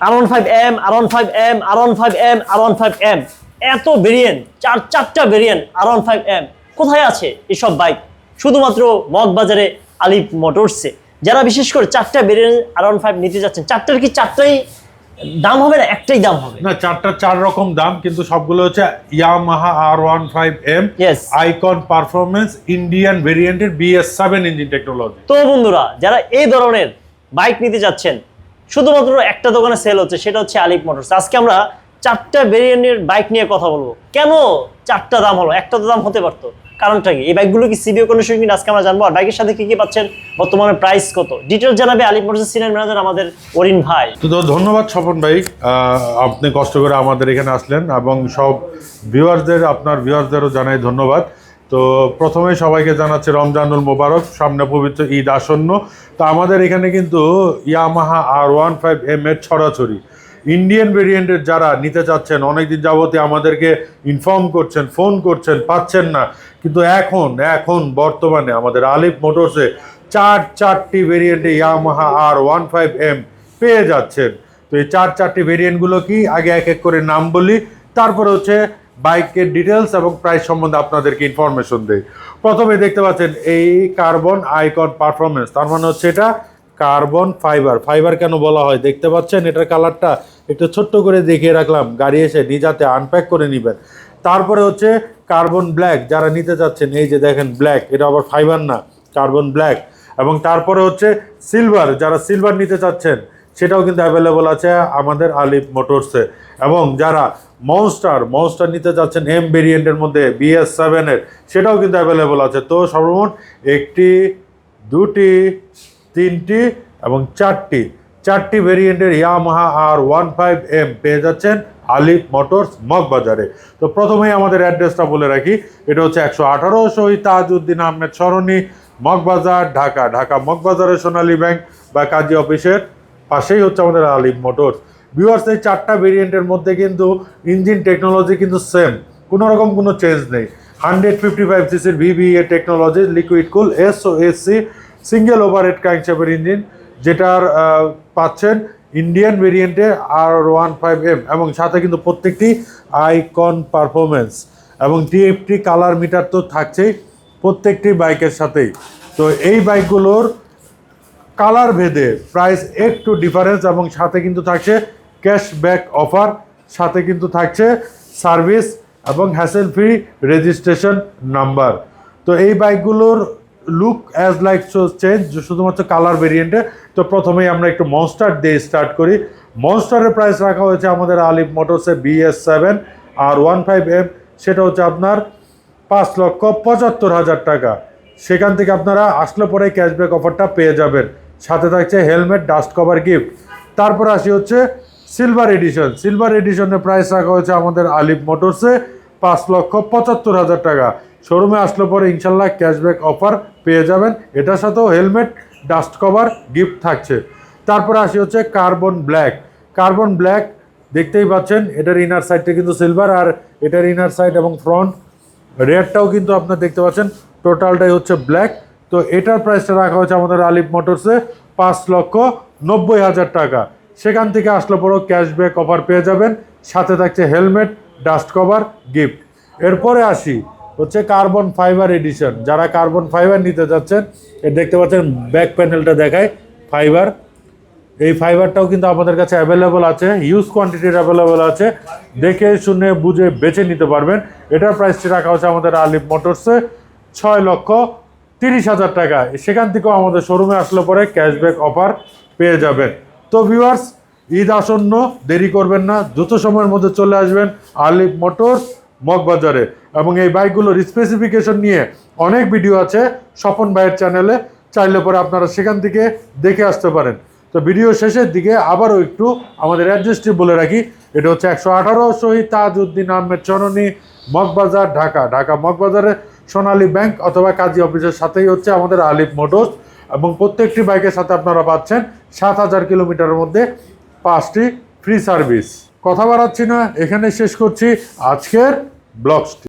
R one five M R one five M R one five M R one five M এত variant চার চারটা variant R one five M কোথায় আছে এসব bike শুধুমাত্র মগবাজারে আলিফ মোটরসে যারা বিশেষ করে চারটা ভেরিয়েন্ট আর ওয়ান ফাইভ নিতে যাচ্ছেন চারটার কি চারটাই দাম হবে না একটাই দাম হবে? না চারটা চার রকম দাম কিন্তু সবগুলো হচ্ছে Yamaha R one five M. Icon performance Indian ভেরিয়েন্টের বিএস সেভেন ইঞ্জিন টেকনোলজি তো বন্ধুরা যারা এই ধরনের বাইক নিতে যাচ্ছেন শুধুমাত্র একটা দোকানে সেল হচ্ছে, সেটা হচ্ছে আলিফ মোটরস আজকে আমরা চারটা ভেরিয়েন্টের বাইক নিয়ে কথা বলব। কেন চারটা দাম হলো? একটা তো দাম হতে পারতো। কারণটা কি? এই বাইকগুলো কি সিবিও কন্ডিশন কিনা আজকে আমরা জানব। আর বাইকের সাথে কি কি পাচ্ছেন? বর্তমানে প্রাইস কত? ডিটেলস জানাবে আলিফ মোটরস সিনিয়র ম্যানেজার আমাদের অরিন ভাই। তো ধন্যবাদ স্বপন ভাই। আপনি কষ্ট করে আমাদের এখানে আসলেন এবং সব ভিউয়ারদের আপনার ভিউয়ারদেরও জানাই ধন্যবাদ। তো প্রথমে সবাইকে জানাচ্ছি রমজানুল মোবারক, সামনে পবিত্র ঈদ আসন্ন। তো আমাদের এখানে কিন্তু Yamaha R one five M এর ছড়াছড়ি। ইন্ডিয়ান ভেরিয়েন্টের যারা নিতে চাচ্ছেন, অনেকদিন যাবতে আমাদেরকে ইনফর্ম করছেন ফোন করছেন, পাচ্ছেন না। কিন্তু এখন এখন, বর্তমানে আমাদের আলিফ মোটরসে চার চারটি ভেরিয়েন্টে Yamaha R one five M পেয়ে যাচ্ছেন। তো এই চার চারটি ভেরিয়েন্টগুলো কি? আগে এক এক করে নাম বলি। তারপরে হচ্ছে বাইকের ডিটেলস এবং প্রাইস সম্বন্ধে আপনাদেরকে ইনফরমেশন দেয় প্রথমে দেখতে পাচ্ছেন এই কার্বন আইকন পারফরমেন্স তার মানে হচ্ছে এটা কার্বন ফাইবার ফাইবার কেন বলা হয়? দেখতে পাচ্ছেন এটার কালারটা একটু ছোট্ট করে দেখিয়ে রাখলাম। গাড়ি এসে নিজাতে আনপ্যাক করে নেবেন। তারপরে হচ্ছে কার্বন ব্ল্যাক যারা নিতে চাচ্ছেন, এই যে দেখেন ব্ল্যাক এটা আবার ফাইবার না কার্বন ব্ল্যাক এবং তারপরে হচ্ছে সিলভার যারা সিলভার নিতে চাচ্ছেন সেটাও কিন্তু অ্যাভেলেবল আছে আমাদের আলিফ মোটরসে এবং যারা মনস্টার মনস্টার নিতে চাচ্ছেন এম ভেরিয়েন্টের মধ্যে বিএস সেভেনের সেটাও কিন্তু অ্যাভেলেবল আছে। তো সর্বমোট একটি, দুটি, তিনটি এবং চারটি চারটি ভেরিয়েন্টের Yamaha R one five M পেয়ে যাচ্ছেন আলিফ মোটরস মগবাজারে। তো প্রথমেই আমাদের অ্যাড্রেসটা বলে রাখি, এটা হচ্ছে একশো আঠারো শহীদ তাজউদ্দিন আহমেদ সরণি, মগবাজার, ঢাকা। ঢাকা মগবাজারের সোনালী ব্যাংক বা কাজী অফিসের পাশেই হচ্ছে আমাদের আলিফ মোটরস। ভিউয়ার্স এই চারটা ভেরিয়েন্টের মধ্যে কিন্তু ইঞ্জিন টেকনোলজি কিন্তু সেম কোনো রকম কোনো চেঞ্জ নেই। হান্ড্রেড ফিফটি ফাইভ সিসির VVA technology liquid cool S O SC single overhead ক্র্যাঙ্কশ্যাফের engine যেটার পাচ্ছেন ইন্ডিয়ান ভেরিয়েন্টে আর ওয়ান ফাইভ এম এবং সাথে কিন্তু প্রত্যেকটি আইকন পারফরমেন্স এবং টিএফটি কালার মিটার তো থাকছেই প্রত্যেকটি বাইকের সাথেই। তো এই বাইকগুলোর কালার ভেদে প্রাইস একটু ডিফারেন্স এবং সাথে কিন্তু থাকছে ক্যাশব্যাক অফার সাথে কিন্তু থাকছে সার্ভিস এবং হ্যাসেল ফ্রি রেজিস্ট্রেশন নাম্বার তো এই বাইকগুলোর লুক অ্যাজ লাইক চেঞ্জ শুধুমাত্র কালার ভেরিয়েন্টে তো প্রথমেই আমরা একটু মনস্টার দিয়ে স্টার্ট করি। মনস্টারের প্রাইস রাখা হয়েছে আমাদের Alif মোটরসে BS seven R one five M সেটা হচ্ছে আপনার পাঁচ লক্ষ পঁচাত্তর হাজার টাকা। সেখান থেকে আপনারা আসলে পরে ক্যাশব্যাক অফারটা পেয়ে যাবেন। সাথে থাকছে হেলমেট, ডাস্ট কভার, গিফট। তারপর আসি হচ্ছে সিলভার এডিশন। সিলভার এডিশনের প্রাইস রাখা হয়েছে আমাদের আলিফ মোটরসে পাঁচ লক্ষ পঁচাত্তর হাজার টাকা। শোরুমে আসলে পরে ইনশাল্লাহ ক্যাশব্যাক অফার পেয়ে যাবেন। এটার সাথেও হেলমেট, ডাস্ট কভার, গিফট থাকছে। তারপর আসি হচ্ছে কার্বন ব্ল্যাক। কার্বন ব্ল্যাক দেখতেই পাচ্ছেন, এটার ইনার সাইডটা কিন্তু সিলভার আর এটার ইনার সাইড এবং ফ্রন্ট রেডটাও কিন্তু আপনার দেখতে পাচ্ছেন। টোটালটাই হচ্ছে ব্ল্যাক তো এটার প্রাইসটা রাখা হয়েছে আমাদের আলিফ মোটরসে পাঁচ লক্ষ নব্বই হাজার টাকা। সেখান থেকে আসলে পরেও ক্যাশব্যাক অফার পেয়ে যাবেন। সাথে থাকছে হেলমেট ডাস্ট কভার গিফট এরপরে আসি, হচ্ছে কার্বন ফাইবার এডিশন যারা কার্বন ফাইবার নিতে যাচ্ছেন, এ দেখতে পাচ্ছেন ব্যাক প্যানেলটা দেখায় ফাইবার এই ফাইবারটাও কিন্তু আমাদের কাছে অ্যাভেলেবল আছে হিউজ কোয়ান্টিটির অ্যাভেলেবল আছে। দেখে শুনে, বুঝে, বেছে নিতে পারবেন। এটার প্রাইসটি রাখা হচ্ছে আমাদের আলিফ মোটরসে ছয় লক্ষ তিরিশ হাজার টাকা। সেখান থেকেও আমাদের শোরুমে আসলে পরে ক্যাশব্যাক অফার পেয়ে যাবেন। তো ভিউয়ার্স ঈদ আসন্ন, দেরি করবেন না, দ্রুত সময়ের মধ্যে চলে আসবেন আলিফ মোটরস মগবাজারে। এবং এই বাইকগুলোর স্পেসিফিকেশন নিয়ে অনেক ভিডিও আছে স্বপন ভাইয়ের চ্যানেলে চাইলে পরে আপনারা সেখান থেকে দেখে আসতে পারেন। তো ভিডিও শেষের দিকে আবারও একটু আমাদের অ্যাড্রেসটি বলে রাখি। এটা হচ্ছে একশো আঠারো শহীদ তাজউদ্দিন আহমেদ চরণী মগবাজার, ঢাকা। ঢাকা মগবাজারে সোনালী ব্যাংক অথবা কাজী অফিসের সাথেই হচ্ছে আমাদের আলিফ মোটরস এবং প্রত্যেকটি বাইকের সাথে আপনারা পাচ্ছেন সাত হাজার কিলোমিটারের মধ্যে পাঁচটি ফ্রি সার্ভিস কথা বাড়াচ্ছি না এখানে শেষ করছি। আজকের ব্লগসটি